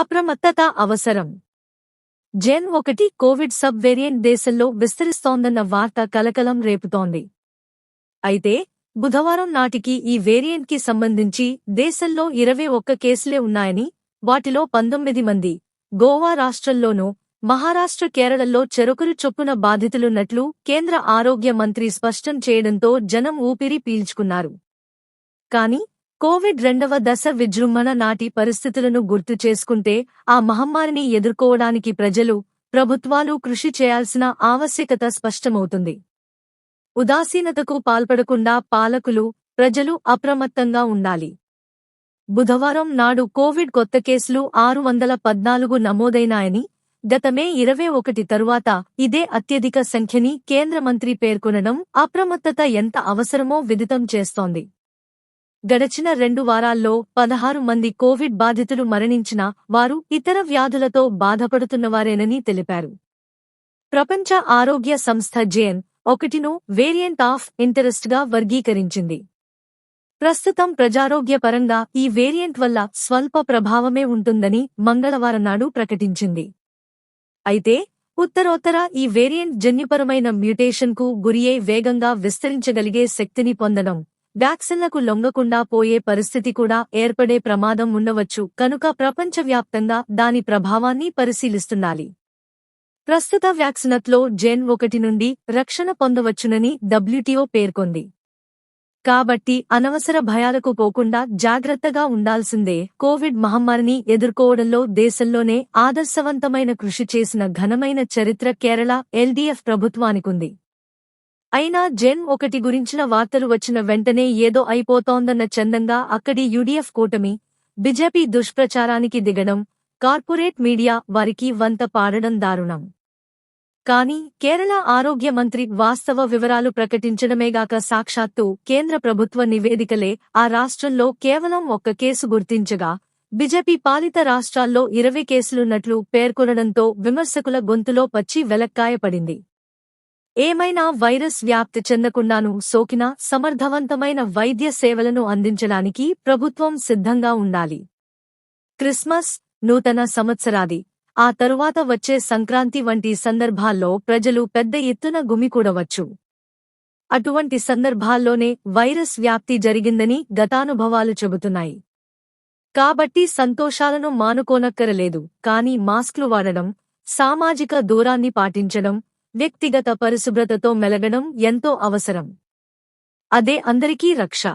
అప్రమత్తత అవసరం. జెన్ ఒకటి Covid sub variant దేశంలో విస్తరిస్తోందన్న వార్త కలకలం రేపుతోంది. అయితే బుధవారం నాటికి ఈ వేరియంట్కి సంబంధించి దేశంలో ఇరవై ఒక్క కేసులే ఉన్నాయని వాటిలో పంతొమ్మిది మంది గోవా రాష్ట్రంలోనూ మహారాష్ట్ర కేరళలో చెరొకరు చొప్పున బాధితులున్నట్లు కేంద్ర ఆరోగ్య మంత్రి స్పష్టం చేయడంతో జనం ఊపిరి పీల్చుకున్నారు. కాని కోవిడ్ రెండవ దశ విజృంభణ నాటి పరిస్థితులను గుర్తు చేసుకుంటే ఆ మహమ్మారిని ఎదుర్కోవడానికి ప్రజలు ప్రభుత్వాలు కృషి చేయాల్సిన ఆవశ్యకత స్పష్టమవుతుంది. ఉదాసీనతకు పాల్పడకుండా పాలకులు ప్రజలు అప్రమత్తంగా ఉండాలి. బుధవారం నాడు కోవిడ్ కొత్త కేసులు ఆరు వందల పద్నాలుగు నమోదైనాయని గత మే ఇరవై ఒకటి తరువాత ఇదే అత్యధిక సంఖ్యని కేంద్ర మంత్రి పేర్కొనడం అప్రమత్తత ఎంత అవసరమో విదితం చేస్తోంది. గడచిన రెండు వారాల్లో పదహారు మంది కోవిడ్ బాధితులు మరణించినా వారు ఇతర వ్యాధులతో బాధపడుతున్నవారేనని తెలిపారు. ప్రపంచ ఆరోగ్య సంస్థ జేఎన్ ఒకటిను వేరియంట్ ఆఫ్ ఇంటరెస్ట్గా వర్గీకరించింది. ప్రస్తుతం ప్రజారోగ్యపరంగా ఈ వేరియంట్ వల్ల స్వల్ప ప్రభావమే ఉంటుందని మంగళవారం నాడు ప్రకటించింది. అయితే ఉత్తరోత్తర ఈ వేరియంట్ జన్యుపరమైన మ్యూటేషన్కు గురియే వేగంగా విస్తరించగలిగే శక్తిని పొందడం వ్యాక్సిన్లకు లొంగకుండా పోయే పరిస్థితి కూడా ఏర్పడే ప్రమాదం ఉండవచ్చు. కనుక ప్రపంచవ్యాప్తంగా దాని ప్రభావాన్ని పరిశీలిస్తుండాలి ప్రస్తుత వ్యాక్సినత్లో జెన్ ఒకటి నుండి రక్షణ పొందవచ్చునని డబ్ల్యూటీఓ పేర్కొంది. కాబట్టి అనవసర భయాలకు పోకుండా జాగ్రత్తగా ఉండాల్సిందే. కోవిడ్ మహమ్మారిని ఎదుర్కోవడంలో దేశంలోనే ఆదర్శవంతమైన కృషి చేసిన ఘనమైన చరిత్ర కేరళ ఎల్డీఎఫ్ ప్రభుత్వానికుంది. అయినా జెన్ ఒకటి గురించిన వార్తలు వచ్చిన వెంటనే ఏదో అయిపోతోందన్న చందంగా అక్కడి యుడిఎఫ్ కూటమి బిజెపి దుష్ప్రచారానికి దిగడం కార్పొరేట్ మీడియా వారికి వంత పాడడం దారుణం. కాని కేరళ ఆరోగ్య మంత్రి వాస్తవ వివరాలు ప్రకటించడమేగాక సాక్షాత్తు కేంద్ర ప్రభుత్వ నివేదికలే ఆ రాష్ట్రంలో కేవలం ఒక్క కేసు గుర్తించగా బీజేపీ పాలిత రాష్ట్రాల్లో ఇరవై కేసులున్నట్లు పేర్కొనడంతో విమర్శకుల గొంతులో పచ్చి వెలక్కాయపడింది. ఏమైనా వైరస్ వ్యాప్తి చెందకుండాను సోకిన సమర్థవంతమైన వైద్య సేవలను అందించడానికి ప్రభుత్వం సిద్ధంగా ఉండాలి. క్రిస్మస్ నూతన సంవత్సరాది ఆ తరువాత వచ్చే సంక్రాంతి వంటి సందర్భాల్లో ప్రజలు పెద్ద ఎత్తున గుమికూడవచ్చు. అటువంటి సందర్భాల్లోనే వైరస్ వ్యాప్తి జరిగిందని గతానుభవాలు చెబుతున్నాయి. కాబట్టి సంతోషాలను మానుకోనక్కరలేదు కానీ మాస్క్లు వాడడం సామాజిక దూరాన్ని పాటించడం వ్యక్తిగత పరిశుభ్రతతో మెలగడం ఎంతో అవసరం. అదే అందరికీ రక్ష.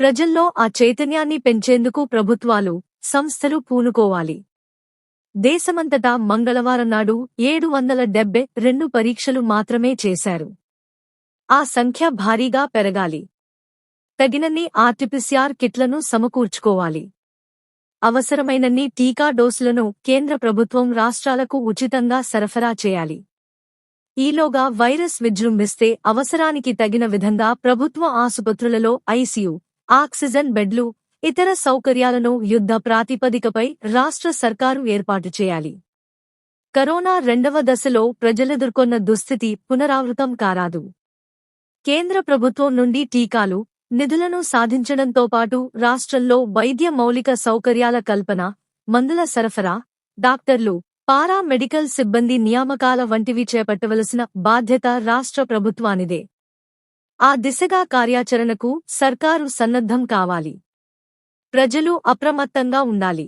ప్రజల్లో ఆ చైతన్యాన్ని పెంచేందుకు ప్రభుత్వాలు సంస్థలు పూనుకోవాలి. దేశమంతటా మంగళవారం నాడు ఏడు వందల డెబ్బై రెండు పరీక్షలు మాత్రమే చేశారు. ఆ సంఖ్య భారీగా పెరగాలి. తగినన్ని ఆర్టిపిసిఆర్ కిట్లను సమకూర్చుకోవాలి. అవసరమైనన్ని టీకా డోసులను కేంద్ర ప్రభుత్వం రాష్ట్రాలకు ఉచితంగా సరఫరా చేయాలి. ఈలోగా వైరస్ విజృంభిస్తే అవసరానికి తగిన విధంగా ప్రభుత్వ ఆసుపత్రులలో ఐసీయూ ఆక్సిజన్ బెడ్లు ఇతర సౌకర్యాలను యుద్ధ ప్రాతిపదికపై రాష్ట్ర సర్కారు ఏర్పాటు చేయాలి. కరోనా రెండవ దశలో ప్రజలెదుర్కొన్న దుస్థితి పునరావృతం కారాదు. కేంద్ర ప్రభుత్వం నుండి టీకాలు నిధులను సాధించడంతో పాటు రాష్ట్రంలో వైద్య మౌలిక సౌకర్యాల కల్పన మందుల సరఫరా డాక్టర్లు పారా మెడికల్ సిబ్బంది నియామకాల వంటివి చేపట్టవలసిన బాధ్యత రాష్ట్ర ప్రభుత్వానిదే. ఆ దిశగా కార్యాచరణకు సర్కారు సన్నద్ధం కావాలి. ప్రజలు అప్రమత్తంగా ఉండాలి.